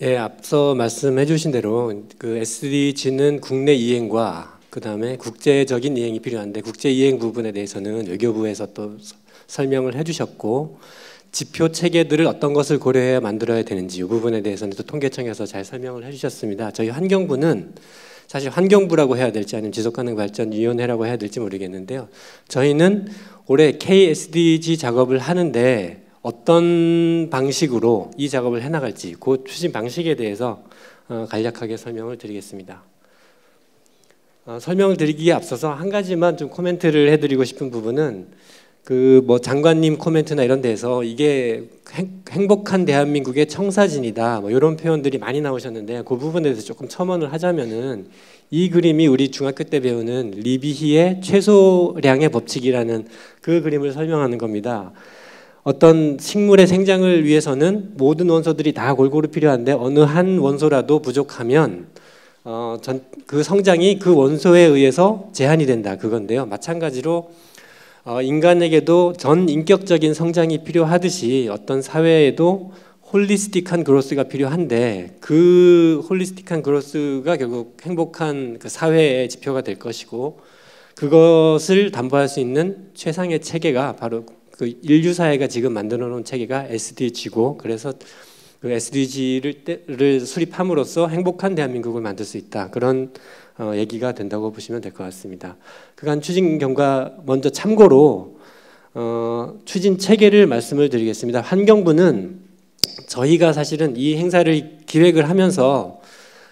예, 앞서 말씀해 주신 대로 그 SDG는 국내 이행과 그다음에 국제적인 이행이 필요한데 국제 이행 부분에 대해서는 외교부에서 또 설명을 해 주셨고 지표 체계들을 어떤 것을 고려해야 만들어야 되는지 이 부분에 대해서는 또 통계청에서 잘 설명을 해 주셨습니다. 저희 환경부는 사실 환경부라고 해야 될지 아니면 지속가능발전위원회라고 해야 될지 모르겠는데요. 저희는 올해 KSDG 작업을 하는데 어떤 방식으로 이 작업을 해나갈지 그 추진 방식에 대해서 어, 간략하게 설명을 드리겠습니다. 어, 설명을 드리기에 앞서서 한 가지만 좀 코멘트를 해드리고 싶은 부분은 그 뭐 장관님 코멘트나 이런 데서 이게 행, 복한 대한민국의 청사진이다 뭐 이런 표현들이 많이 나오셨는데 그 부분에 대해서 조금 첨언을 하자면은 이 그림이 우리 중학교 때 배우는 리비히의 최소량의 법칙이라는 그 그림을 설명하는 겁니다. 어떤 식물의 생장을 위해서는 모든 원소들이 다 골고루 필요한데 어느 한 원소라도 부족하면 어, 전, 그 성장이 그 원소에 의해서 제한이 된다 그건데요. 마찬가지로 어, 인간에게도 전 인격적인 성장이 필요하듯이 어떤 사회에도 홀리스틱한 그로스가 필요한데 그 홀리스틱한 그로스가 결국 행복한 그 사회의 지표가 될 것이고 그것을 담보할 수 있는 최상의 체계가 바로 그 인류 사회가 지금 만들어 놓은 체계가 SDG고 그래서 그 SDG를 수립함으로써 행복한 대한민국을 만들 수 있다. 그런 어, 얘기가 된다고 보시면 될 것 같습니다. 그간 추진 경과 먼저 참고로 어, 추진 체계를 말씀을 드리겠습니다. 환경부는 저희가 사실은 이 행사를 기획을 하면서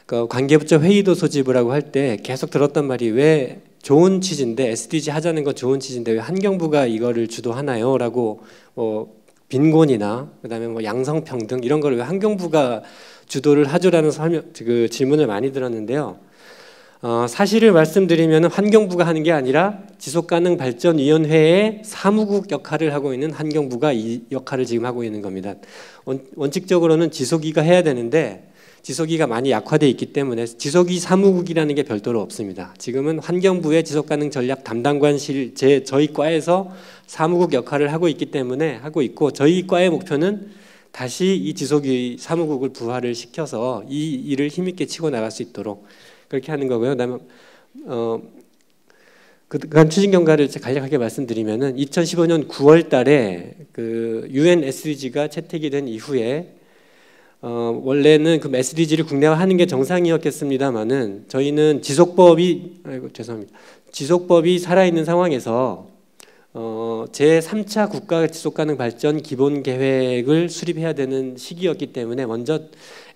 그 관계부처 회의도 소집을 하고 할 때 계속 들었던 말이 왜 좋은 취지인데 SDG 하자는 건 좋은 취지인데 왜 환경부가 이거를 주도하나요?라고 뭐 빈곤이나 그다음에 뭐 양성평등 이런 걸 왜 환경부가 주도를 하죠라는 설명 그 질문을 많이 들었는데요. 어, 사실을 말씀드리면 환경부가 하는 게 아니라 지속가능 발전위원회의 사무국 역할을 하고 있는 환경부가 이 역할을 지금 하고 있는 겁니다. 원, 원칙적으로는 지속위가 해야 되는데 지속위가 많이 약화되어 있기 때문에 지속위 사무국이라는 게 별도로 없습니다. 지금은 환경부의 지속가능 전략 담당관실 제 저희 과에서 사무국 역할을 하고 있기 때문에 하고 있고 저희 과의 목표는 다시 이 지속위 사무국을 부활을 시켜서 이 일을 힘있게 치고 나갈 수 있도록 그렇게 하는 거고요. 그다음에 어, 그간 추진 경과를 간략하게 말씀드리면은 2015년 9월 달에 그 UN SDG가 채택이 된 이후에 어, 원래는 그 SDG를 국내화하는 게 정상이었겠습니다만은 저희는 지속법이 아이고 죄송합니다. 지속법이 살아있는 상황에서 어, 제 3차 국가 지속가능 발전 기본 계획을 수립해야 되는 시기였기 때문에 먼저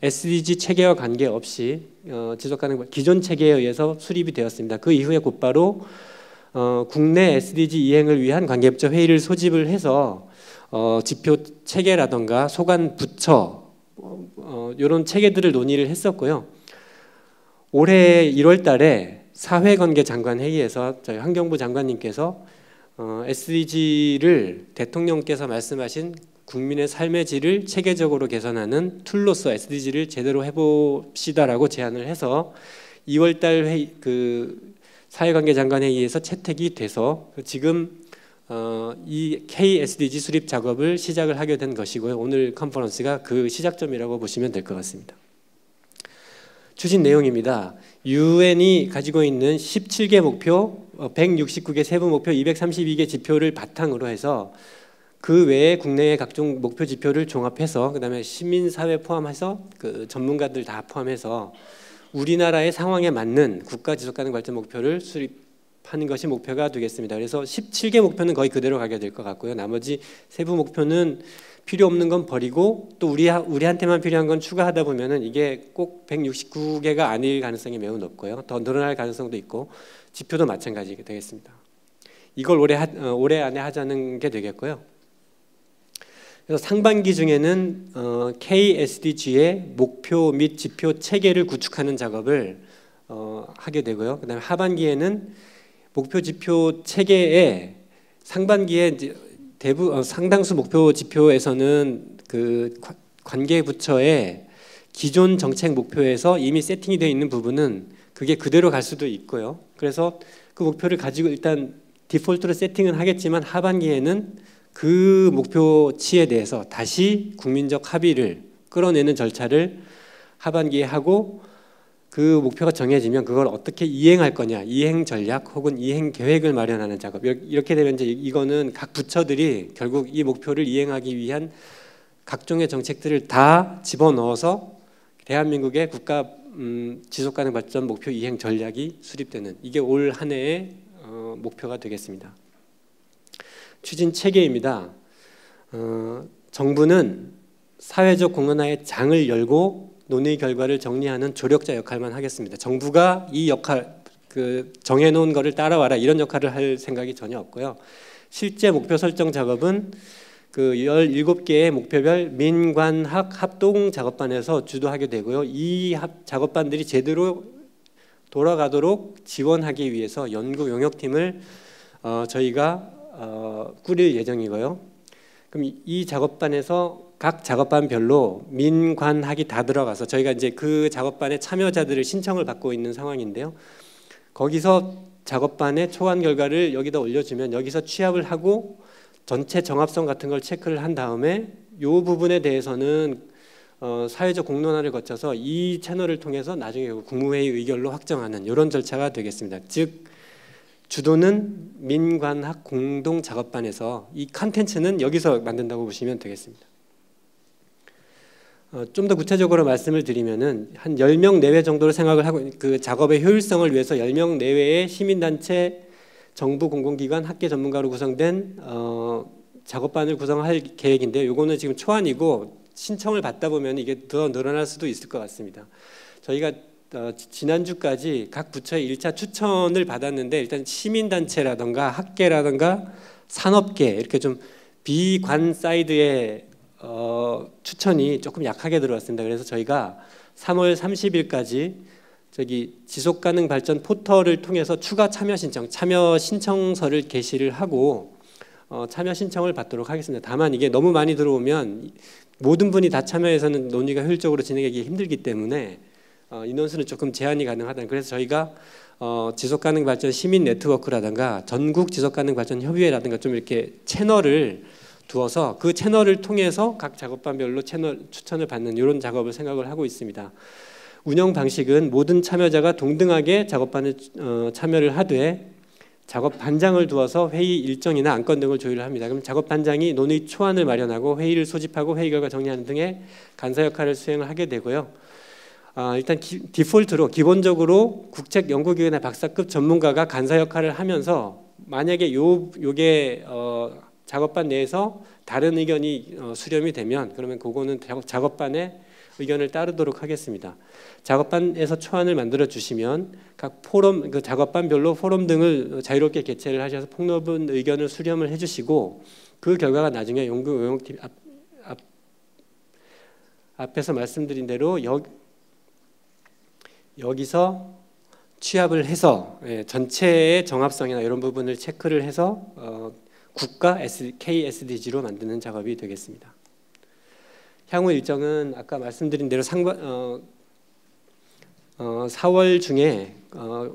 SDG 체계와 관계없이 어, 지속가능 기존 체계에 의해서 수립이 되었습니다. 그 이후에 곧바로 어, 국내 SDG 이행을 위한 관계부처 회의를 소집을 해서 어, 지표 체계라던가 소관 부처 어, 이런 체계들을 논의를 했었고요. 올해 1월달에 사회관계 장관 회의에서 저희 환경부 장관님께서 어, SDG를 대통령께서 말씀하신 국민의 삶의 질을 체계적으로 개선하는 툴로서 SDG를 제대로 해봅시다라고 제안을 해서 2월달 회의 그 사회관계 장관 회의에서 채택이 돼서 지금 어, 이 KSDG 수립 작업을 시작을 하게 된 것이고요. 오늘 컨퍼런스가 그 시작점이라고 보시면 될 것 같습니다. 추진 내용입니다. 유엔이 가지고 있는 17개 목표, 169개 어, 세부 목표, 232개 지표를 바탕으로 해서 그 외에 국내의 각종 목표 지표를 종합해서 그다음에 시민 사회 포함해서 그 전문가들 다 포함해서 우리나라의 상황에 맞는 국가 지속 가능 발전 목표를 수립 하는 것이 목표가 되겠습니다. 그래서 17개 목표는 거의 그대로 가게 될 것 같고요. 나머지 세부 목표는 필요 없는 건 버리고 또 우리 우리한테만 필요한 건 추가하다 보면은 이게 꼭 169개가 아닐 가능성이 매우 높고요. 더 늘어날 가능성도 있고 지표도 마찬가지 되겠습니다. 이걸 올해 하, 어, 올해 안에 하자는 게 되겠고요. 그래서 상반기 중에는 어, KSDG의 목표 및 지표 체계를 구축하는 작업을 어, 하게 되고요. 그다음에 하반기에는 목표 지표 체계에 상반기에 이제 대부 어, 상당수 목표 지표에서는 그 관계 부처의 기존 정책 목표에서 이미 세팅이 되어 있는 부분은 그게 그대로 갈 수도 있고요. 그래서 그 목표를 가지고 일단 디폴트로 세팅은 하겠지만 하반기에는 그 목표치에 대해서 다시 국민적 합의를 끌어내는 절차를 하반기에 하고 그 목표가 정해지면 그걸 어떻게 이행할 거냐 이행 전략 혹은 이행 계획을 마련하는 작업 이렇게 되면 이제 이거는 각 부처들이 결국 이 목표를 이행하기 위한 각종의 정책들을 다 집어넣어서 대한민국의 국가 음, 지속가능 발전 목표 이행 전략이 수립되는 이게 올 한 해의 어, 목표가 되겠습니다. 추진 체계입니다. 어, 정부는 사회적 공론화의 장을 열고 논의 결과를 정리하는 조력자 역할만 하겠습니다. 정부가 이 역할 그 정해놓은 것을 따라와라 이런 역할을 할 생각이 전혀 없고요. 실제 목표 설정 작업은 그 17개의 목표별 민관학 합동 작업반에서 주도하게 되고요. 이 합, 작업반들이 제대로 돌아가도록 지원하기 위해서 연구 용역팀을 어, 저희가 어, 꾸릴 예정이고요. 그럼 이, 이 작업반에서 각 작업반별로 민관학이 다 들어가서 저희가 이제 그 작업반의 참여자들을 신청을 받고 있는 상황인데요. 거기서 작업반의 초안 결과를 여기다 올려주면 여기서 취합을 하고 전체 정합성 같은 걸 체크를 한 다음에 이 부분에 대해서는 어, 사회적 공론화를 거쳐서 이 채널을 통해서 나중에 국무회의 의결로 확정하는 이런 절차가 되겠습니다. 즉 주도는 민관학 공동 작업반에서 이 컨텐츠는 여기서 만든다고 보시면 되겠습니다. 어, 좀더 구체적으로 말씀을 드리면은 한 10명 내외 정도로 생각을 하고 그 작업의 효율성을 위해서 10명 내외의 시민단체 정부 공공기관 학계 전문가로 구성된 어, 작업반을 구성할 계획인데 요거는 지금 초안이고 신청을 받다 보면 이게 더 늘어날 수도 있을 것 같습니다. 저희가 어, 지난주까지 각 부처의 1차 추천을 받았는데 일단 시민단체라든가 학계라든가 산업계 이렇게 좀 비관 사이드의 어, 추천이 조금 약하게 들어왔습니다. 그래서 저희가 3월 30일까지 저기 지속 가능 발전 포털을 통해서 추가 참여 신청, 참여 신청서를 게시를 하고 어, 참여 신청을 받도록 하겠습니다. 다만 이게 너무 많이 들어오면 모든 분이 다 참여해서는 논의가 효율적으로 진행하기 힘들기 때문에 어, 인원수는 조금 제한이 가능하다. 그래서 저희가 어, 지속 가능 발전 시민 네트워크라든가 전국 지속 가능 발전 협의회라든가 좀 이렇게 채널을 두어서 그 채널을 통해서 각 작업반별로 채널 추천을 받는 이런 작업을 생각을 하고 있습니다. 운영 방식은 모든 참여자가 동등하게 작업반에 어, 참여를 하되 작업 반장을 두어서 회의 일정이나 안건 등을 조율을 합니다. 그럼 작업 반장이 논의 초안을 마련하고 회의를 소집하고 회의 결과 정리하는 등의 간사 역할을 수행을 하게 되고요. 아, 일단 기, 디폴트로 기본적으로 국책 연구기관의 박사급 전문가가 간사 역할을 하면서 만약에 요 요게 어, 작업반 내에서 다른 의견이 어, 수렴이 되면 그러면 그거는 작업반의 의견을 따르도록 하겠습니다. 작업반에서 초안을 만들어 주시면 각 포럼 그 작업반별로 포럼 등을 자유롭게 개최를 하셔서 폭넓은 의견을 수렴을 해주시고 그 결과가 나중에 연구 용역팀 앞, 앞, 앞에서 말씀드린 대로 여, 여기서 취합을 해서 예, 전체의 정합성이나 이런 부분을 체크를 해서 어, 국가 KSDG로 만드는 작업이 되겠습니다. 향후 일정은 아까 말씀드린 대로 상관 어, 어, 4월 중에 어,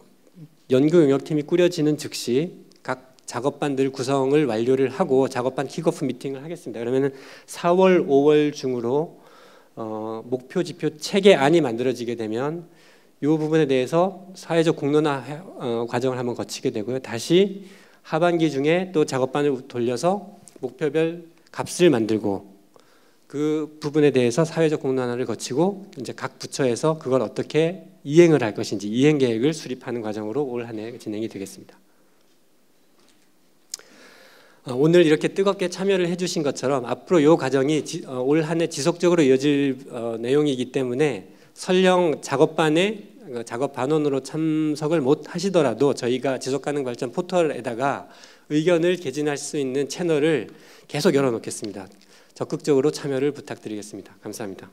연구 용역팀이 꾸려지는 즉시 각 작업반들 구성을 완료를 하고 작업반 킥오프 미팅을 하겠습니다. 그러면은 4월, 5월 중으로 어, 목표 지표 체계안이 만들어지게 되면 이 부분에 대해서 사회적 공론화 어, 과정을 한번 거치게 되고요. 다시 하반기 중에 또 작업반을 돌려서 목표별 값을 만들고 그 부분에 대해서 사회적 공론화를 거치고 이제 각 부처에서 그걸 어떻게 이행을 할 것인지 이행 계획을 수립하는 과정으로 올 한 해 진행이 되겠습니다. 어, 오늘 이렇게 뜨겁게 참여를 해주신 것처럼 앞으로 이 과정이 어, 올한 해 지속적으로 이어질 어, 내용이기 때문에 설령 작업반에 작업 반원으로 참석을 못 하시더라도 저희가 지속 가능 발전 포털에다가 의견을 개진할 수 있는 채널을 계속 열어 놓겠습니다. 적극적으로 참여를 부탁드리겠습니다. 감사합니다.